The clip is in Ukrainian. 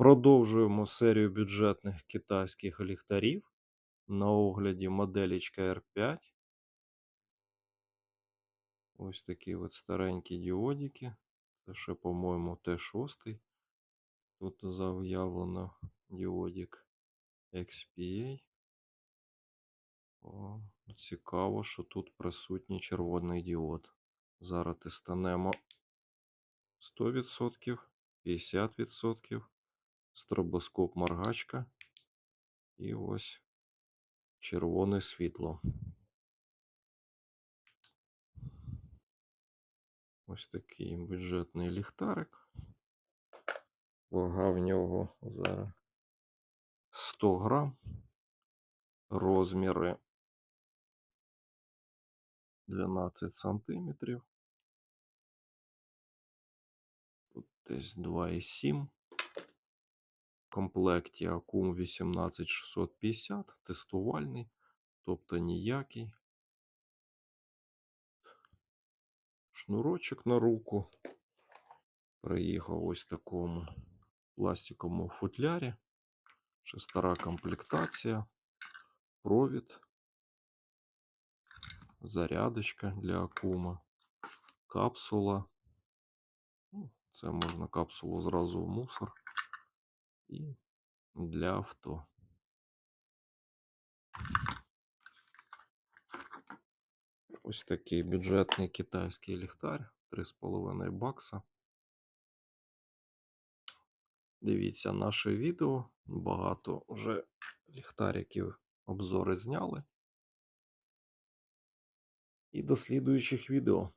Продовжуємо серію бюджетних китайських ліхтарів. На огляді моделічка R5. Ось такі от старенькі діодики. Це ще, по-моєму, Т6. Тут заявлено діодик XPA. О, цікаво, що тут присутній червоний діод. Зараз тестанемо 100%, 50%, стробоскоп моргачка. І ось червоне світло. Ось такий бюджетний ліхтарик. Вага в нього зараз 100 грам. Розміри 12 сантиметрів. Тут десь 2,7. Комплекті акум 18650, тестувальний, тобто ніякий. Шнурочок на руку. Приїхав ось в такому пластиковому футлярі. Ще стара комплектація, провід, зарядочка для акума, капсула. Ну, Це можна капсулу зразу в мусор і для авто. Ось такий бюджетний китайський ліхтар 3,5 бакса. Дивіться наше відео. Багато вже ліхтариків обзори зняли. І до слідуючих відео.